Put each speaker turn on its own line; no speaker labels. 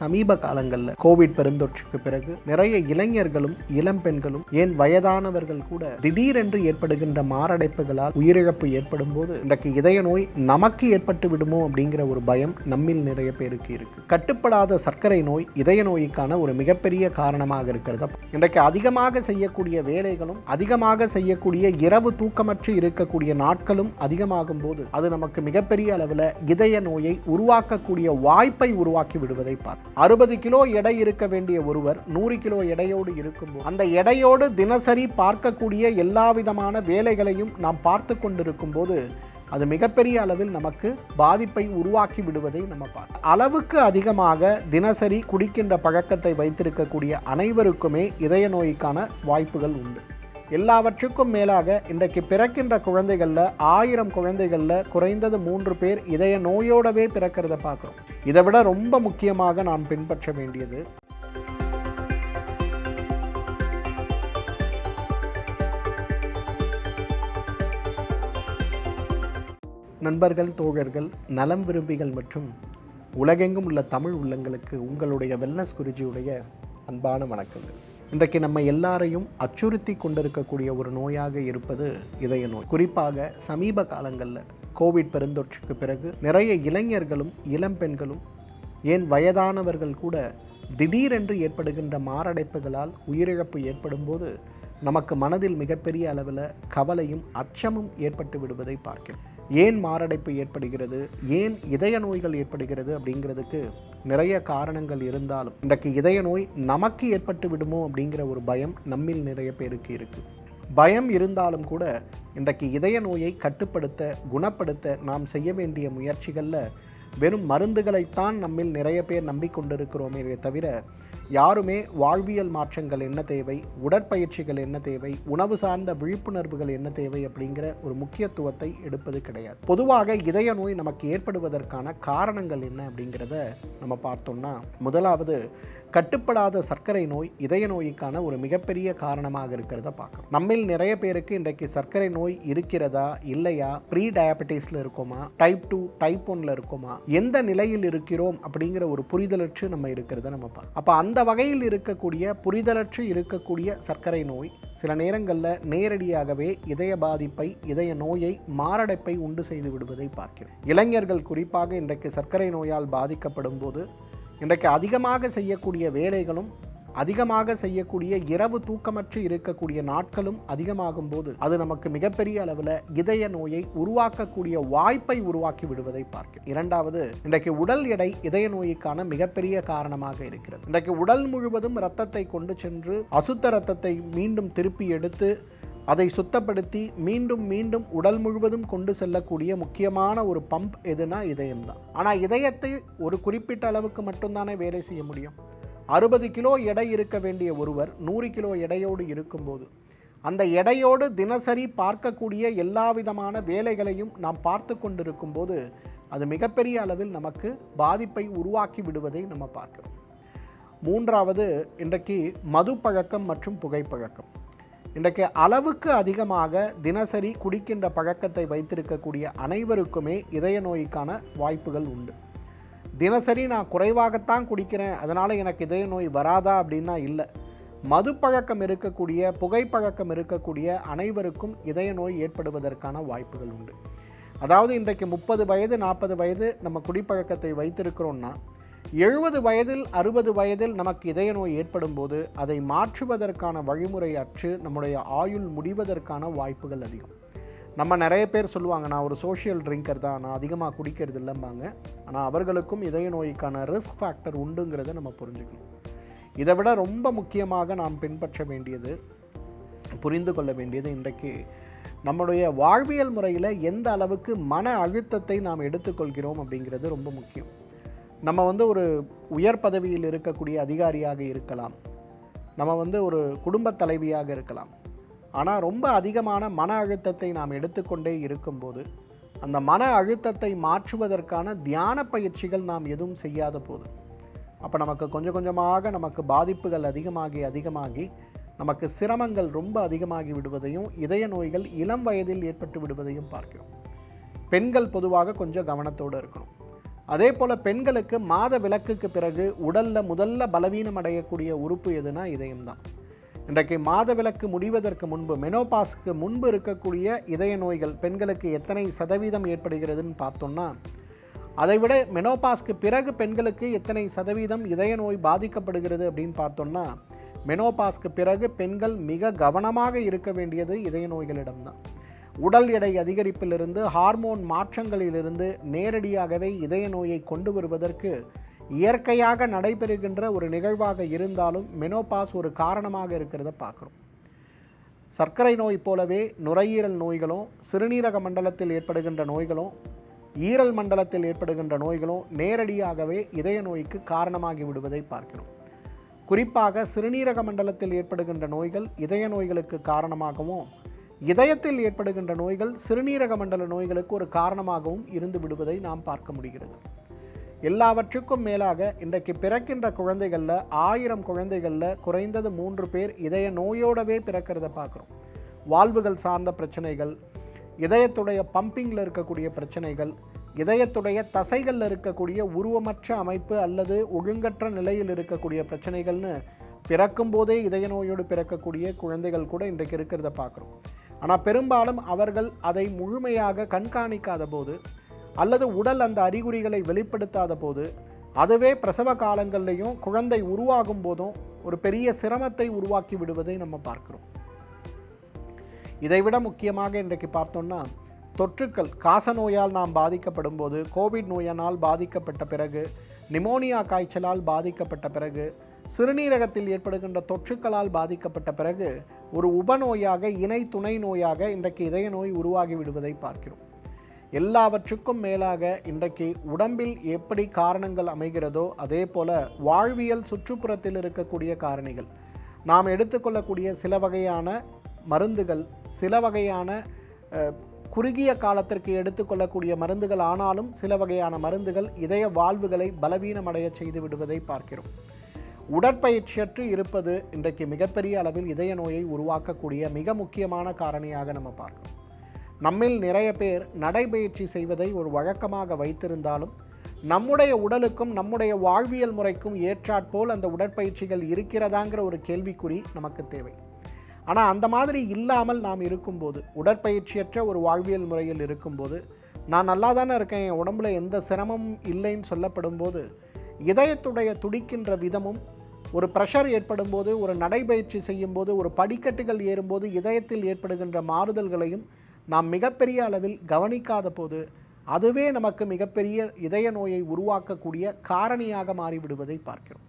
சமீப காலங்களில் கோவிட் பெருந்தொற்றுக்கு பிறகு நிறைய இளைஞர்களும் இளம் பெண்களும் ஏன் வயதானவர்கள் கூட திடீரென்று ஏற்படுகின்ற மாரடைப்புகளால் உயிரிழப்பு ஏற்படும் போது இன்றைக்கு இதய நோய் நமக்கு ஏற்பட்டு விடுமோ அப்படிங்கிற ஒரு பயம் நம்மில் நிறைய பேருக்கு இருக்கு. கட்டுப்படாத சர்க்கரை நோய் இதய நோய்க்கான ஒரு மிகப்பெரிய காரணமாக இருக்கிறது. இன்றைக்கு அதிகமாக செய்யக்கூடிய வேலைகளும் அதிகமாக செய்யக்கூடிய இரவு தூக்கமற்று இருக்கக்கூடிய நாட்களும் அதிகமாகும் போது அது நமக்கு மிகப்பெரிய அளவில் இதய நோயை உருவாக்கக்கூடிய வாய்ப்பை உருவாக்கி விடுவதை பார்க்கும். அறுபது கிலோ எடை இருக்க வேண்டிய ஒருவர் நூறு கிலோ எடையோடு இருக்கும்போது அந்த எடையோடு தினசரி பார்க்கக்கூடிய எல்லா விதமான வேலைகளையும் நாம் பார்த்து கொண்டிருக்கும் போது அது மிகப்பெரிய அளவில் நமக்கு பாதிப்பை உருவாக்கி விடுவதை நம்ம பார்க்கலாம் அளவுக்கு அதிகமாக தினசரி குடிக்கின்ற பழக்கத்தை வைத்திருக்கக்கூடிய அனைவருக்குமே இதய நோய்க்கான வாய்ப்புகள் உண்டு. எல்லாவற்றுக்கும் மேலாக இன்றைக்கு பிறக்கின்ற குழந்தைகளில் ஆயிரம் குழந்தைகளில் குறைந்தது மூன்று பேர் இதய நோயோடவே பிறக்கிறத பார்க்குறோம். இதை விட ரொம்ப முக்கியமாக நான் பின்பற்ற வேண்டியது நண்பர்கள் தோழர்கள் நலம் விரும்பிகள் மற்றும் உலகெங்கும் உள்ள தமிழ் உள்ளங்களுக்கு உங்களுடைய வெல்னஸ் குருஜியுடைய அன்பான வணக்கங்கள். இன்றைக்கு நம்ம எல்லாரையும் அச்சுறுத்தி கொண்டிருக்கக்கூடிய ஒரு நோயாக இருப்பது இதய நோய். குறிப்பாக சமீப காலங்களில் கோவிட் பெருந்தொற்றுக்கு பிறகு நிறைய இளைஞர்களும் இளம் பெண்களும் ஏன் வயதானவர்கள் கூட திடீரென்று ஏற்படுகின்ற மாரடைப்புகளால் உயிரிழப்பு ஏற்படும் போது நமக்கு மனதில் மிகப்பெரிய அளவில் கவலையும் அச்சமும் ஏற்பட்டு விடுவதை பார்க்கிறோம். ஏன் மாரடைப்பு ஏற்படுகிறது? ஏன் இதய நோய்கள் ஏற்படுகிறது அப்படிங்கிறதுக்கு நிறைய காரணங்கள் இருந்தாலும் இன்றைக்கு இதய நோய் நமக்கு ஏற்பட்டு விடுமோ அப்படிங்கிற ஒரு பயம் நம்மில் நிறைய பேருக்கு இருக்குது பயம் இருந்தாலும் கூட இன்றைக்கு இதய நோயை கட்டுப்படுத்த குணப்படுத்த நாம் செய்ய வேண்டிய முயற்சிகளில் வெறும் மருந்துகளைத்தான் நம்மில் நிறைய பேர் நம்பிக்கொண்டிருக்கிறோமே தவிர யாருமே வாழ்வியல் மாற்றங்கள் என்ன தேவை உடற்பயிற்சிகள் என்ன தேவை உணவு சார்ந்த விழிப்புணர்வுகள் என்ன தேவை அப்படிங்கிற ஒரு முக்கியத்துவத்தை எடுப்பது கிடையாது. பொதுவாக இதய நோய் நமக்கு ஏற்படுவதற்கான காரணங்கள் என்ன அப்படிங்கிறத நம்ம பார்த்தோம்னா முதலாவது கட்டுப்படாத சர்க்கரை நோய் இதய நோய்க்கான ஒரு மிகப்பெரிய காரணமாக இருக்கிறத பார்க்குறோம். நம்மில் நிறைய பேருக்கு இன்றைக்கு சர்க்கரை நோய் இருக்கிறதா இல்லையா? ப்ரீ டயபெட்டிஸில் இருக்கோமா? டைப் டூ டைப் ஒன்ல இருக்கோமா? எந்த நிலையில் இருக்கிறோம் அப்படிங்கிற ஒரு புரிதலற்று நம்ம இருக்கிறத நம்ம பார்ப்போம் அப்போ அந்த வகையில் இருக்கக்கூடிய புரிதலற்று இருக்கக்கூடிய சர்க்கரை நோய் சில நேரங்களில் நேரடியாகவே இதய பாதிப்பை இதய நோயை மாரடைப்பை உண்டு செய்து விடுவதை பார்க்கிறோம் இளைஞர்கள் குறிப்பாக இன்றைக்கு சர்க்கரை நோயால் பாதிக்கப்படும் போது இன்றைக்கு அதிகமாக செய்யக்கூடிய வேலைகளும் அதிகமாக செய்யக்கூடிய இரவு தூக்கமற்று இருக்கக்கூடிய நாட்களும் அதிகமாகும் போது அது நமக்கு மிகப்பெரிய அளவில் இதய நோயை உருவாக்கக்கூடிய வாய்ப்பை உருவாக்கி விடுவதை பார்க்க இரண்டாவது இன்றைக்கு உடல் எடை இதய நோய்க்கான மிகப்பெரிய காரணமாக இருக்கிறது. இன்றைக்கு உடல் முழுவதும் இரத்தத்தை கொண்டு சென்று அசுத்த இரத்தத்தை மீண்டும் திருப்பி எடுத்து அதை சுத்தப்படுத்தி மீண்டும் மீண்டும் உடல் முழுவதும் கொண்டு செல்லக்கூடிய முக்கியமான ஒரு பம்ப் எதுனா இதயம்தான். ஆனால் இதயத்தை ஒரு குறிப்பிட்ட அளவுக்கு மட்டும்தானே வேலை செய்ய முடியும்? அறுபது கிலோ எடை இருக்க வேண்டிய ஒருவர் நூறு கிலோ எடையோடு இருக்கும்போது அந்த எடையோடு தினசரி பார்க்கக்கூடிய எல்லா விதமான வேலைகளையும் நாம் பார்த்து கொண்டிருக்கும் போது அது மிகப்பெரிய அளவில் நமக்கு பாதிப்பை உருவாக்கி விடுவதை நம்ம பார்க்கிறோம். மூன்றாவது இன்றைக்கு மது பழக்கம் மற்றும் புகைப்பழக்கம். இன்றைக்கு அளவுக்கு அதிகமாக தினசரி குடிக்கின்ற பழக்கத்தை வைத்திருக்கக்கூடிய அனைவருக்குமே இதய நோய்க்கான வாய்ப்புகள் உண்டு. தினசரி நான் குறைவாகத்தான் குடிக்கிறேன் அதனால் எனக்கு இதய நோய் வராதா அப்படின்னா இல்லை. மது பழக்கம் இருக்கக்கூடிய புகைப்பழக்கம் இருக்கக்கூடிய அனைவருக்கும் இதய நோய் ஏற்படுவதற்கான வாய்ப்புகள் உண்டு. அதாவது இன்றைக்கு முப்பது வயது நாற்பது வயது நம்ம குடிப்பழக்கத்தை வைத்திருக்கிறோம்னா எழுபது வயதில் அறுபது வயதில் நமக்கு இதய நோய் ஏற்படும் போது அதை மாற்றுவதற்கான வழிமுறை அற்று நம்முடைய ஆயுள் முடிவதற்கான வாய்ப்புகள் அதிகம். நம்ம நிறைய பேர் சொல்லுவாங்க நான் ஒரு சோஷியல் ட்ரிங்கர் தான் நான் அதிகமாக குடிக்கிறது இல்லைம்பாங்க. ஆனால் அவர்களுக்கும் இதய நோய்க்கான ரிஸ்க் ஃபேக்டர் உண்டுங்கிறத நம்ம புரிஞ்சுக்கணும். இதை விட ரொம்ப முக்கியமாக நாம் பின்பற்ற வேண்டியது புரிந்து கொள்ள வேண்டியது இன்றைக்கு நம்முடைய வாழ்வியல் முறையில் எந்த அளவுக்கு மன அழுத்தத்தை நாம் எடுத்துக்கொள்கிறோம் அப்படிங்கிறது ரொம்ப முக்கியம். நம்ம வந்து ஒரு உயர் பதவியில் இருக்கக்கூடிய அதிகாரியாக இருக்கலாம். நம்ம வந்து ஒரு குடும்பத் தலைவியாக இருக்கலாம். ஆனால் ரொம்ப அதிகமான மன அழுத்தத்தை நாம் எடுத்துக்கொண்டே இருக்கும்போது அந்த மன அழுத்தத்தை மாற்றுவதற்கான தியான பயிற்சிகள் நாம் எதுவும் செய்யாத போது அப்போ நமக்கு கொஞ்சம் கொஞ்சமாக நமக்கு பாதிப்புகள் அதிகமாகி அதிகமாகி நமக்கு சிரமங்கள் ரொம்ப அதிகமாகி விடுவதையும் இதய நோய்கள் இளம் வயதில் ஏற்பட்டு விடுவதையும் பார்க்கிறோம். பெண்கள் பொதுவாக கொஞ்சம் கவனத்தோடு இருக்கணும். அதே போல் பெண்களுக்கு மாத விளக்குக்கு பிறகு உடலில் முதல்ல பலவீனம் அடையக்கூடிய உறுப்பு எதுனா இதயம்தான். இன்றைக்கு மாதவிலக்கு முடிவதற்கு முன்பு மெனோபாஸ்க்கு முன்பு இருக்கக்கூடிய இதய நோய்கள் பெண்களுக்கு எத்தனை சதவீதம் ஏற்படுகிறதுன்னு பார்த்தோம்னா அதைவிட மெனோபாஸ்க்கு பிறகு பெண்களுக்கு எத்தனை சதவீதம் இதய நோய் பாதிக்கப்படுகிறது அப்படின்னு பார்த்தோம்னா மெனோபாஸ்க்கு பிறகு பெண்கள் மிக கவனமாக இருக்க வேண்டியது இதய நோய்களிடம்தான். உடல் எடை அதிகரிப்பிலிருந்து ஹார்மோன் மாற்றங்களிலிருந்து நேரடியாகவே இதய நோயை கொண்டு வருவதற்கு இயற்கையாக நடைபெறுகின்ற ஒரு நிகழ்வாக இருந்தாலும் மெனோபாஸ் ஒரு காரணமாக இருக்கிறத பார்க்குறோம். சர்க்கரை நோய் போலவே நுரையீரல் நோய்களும் சிறுநீரக மண்டலத்தில் ஏற்படுகின்ற நோய்களும் ஈரல் மண்டலத்தில் ஏற்படுகின்ற நோய்களும் நேரடியாகவே இதய நோய்க்கு காரணமாகி விடுவதை பார்க்கிறோம். குறிப்பாக சிறுநீரக மண்டலத்தில் ஏற்படுகின்ற நோய்கள் இதய நோய்களுக்கு காரணமாகவும் இதயத்தில் ஏற்படுகின்ற நோய்கள் சிறுநீரக மண்டல நோய்களுக்கு ஒரு காரணமாகவும் இருந்து விடுவதை நாம் பார்க்க முடிகிறது. எல்லாவற்றுக்கும் மேலாக இன்றைக்கு பிறக்கின்ற குழந்தைகளில் ஆயிரம் குழந்தைகளில் குறைந்தது மூன்று பேர் இதய நோயோடவே பிறக்கிறத பார்க்குறோம். வாழ்வுகள் சார்ந்த பிரச்சனைகள் இதயத்துடைய பம்பிங்கில் இருக்கக்கூடிய பிரச்சனைகள் இதயத்துடைய தசைகளில் இருக்கக்கூடிய உருவமற்ற அமைப்பு அல்லது ஒழுங்கற்ற நிலையில் இருக்கக்கூடிய பிரச்சனைகள்னு பிறக்கும் போதே இதய நோயோடு பிறக்கக்கூடிய குழந்தைகள் கூட இன்றைக்கு இருக்கிறத பார்க்குறோம். ஆனால் பெரும்பாலும் அவர்கள் அதை முழுமையாக கண்காணிக்காத போது அல்லது உடல் அந்த அறிகுறிகளை வெளிப்படுத்தாத போது அதுவே பிரசவ காலங்கள்லையும் குழந்தை உருவாகும் போதும் ஒரு பெரிய சிரமத்தை உருவாக்கி விடுவதை நம்ம பார்க்கிறோம். இதைவிட முக்கியமாக இன்றைக்கு பார்த்தோம்னா தொற்றுக்கள் காச நோயால் நாம் பாதிக்கப்படும் போது கோவிட் நோயினால் பாதிக்கப்பட்ட பிறகு நிமோனியா காய்ச்சலால் பாதிக்கப்பட்ட பிறகு சிறுநீரகத்தில் ஏற்படுகின்ற தொற்றுக்களால் பாதிக்கப்பட்ட பிறகு ஒரு உபநோயாக இணை துணை நோயாக இன்றைக்கு இதய நோய் உருவாகி விடுவதை பார்க்கிறோம். எல்லாவற்றுக்கும் மேலாக இன்றைக்கு உடம்பில் எப்படி காரணங்கள் அமைகிறதோ அதே போல வாழ்வியல் சுற்றுப்புறத்தில் இருக்கக்கூடிய காரணிகள். நாம் எடுத்துக்கொள்ளக்கூடிய சில வகையான மருந்துகள் சில வகையான குறுகிய காலத்திற்கு எடுத்துக்கொள்ளக்கூடிய மருந்துகள் ஆனாலும் சில வகையான மருந்துகள் இதய வாழ்வுகளை பலவீனமடைய செய்து விடுவதை பார்க்கிறோம். உடற்பயிற்சியற்று இருப்பது இன்றைக்கு மிகப்பெரிய அளவில் இதய நோயை உருவாக்கக்கூடிய மிக முக்கியமான காரணியாக நம்ம பார்க்கிறோம். நம்மில் நிறைய பேர் நடைபயிற்சி செய்வதை ஒரு வழக்கமாக வைத்திருந்தாலும் நம்முடைய உடலுக்கும் நம்முடைய வாழ்வியல் முறைக்கும் ஏற்றாற்போல் அந்த உடற்பயிற்சிகள் இருக்கிறதாங்கிற ஒரு கேள்விக்குறி நமக்கு தேவை. ஆனால் அந்த மாதிரி இல்லாமல் நாம் இருக்கும்போது உடற்பயிற்சியற்ற ஒரு வாழ்வியல் முறையில் இருக்கும்போது நான் நல்லா தானே இருக்கேன் என் உடம்புல எந்த சிரமமும் இல்லைன்னு சொல்லப்படும் போது இதயத்துடைய துடிக்கின்ற விதமும் ஒரு ப்ரெஷர் ஏற்படும் போது ஒரு நடைபயிற்சி செய்யும்போது ஒரு படிக்கட்டுகள் ஏறும்போது இதயத்தில் ஏற்படுகின்ற மாறுதல்களையும் நாம் மிகப்பெரிய அளவில் கவனிக்காத போது அதுவே நமக்கு மிகப்பெரிய இதய நோயை உருவாக்கக்கூடிய காரணியாக மாறிவிடுவதை பார்க்கிறோம்.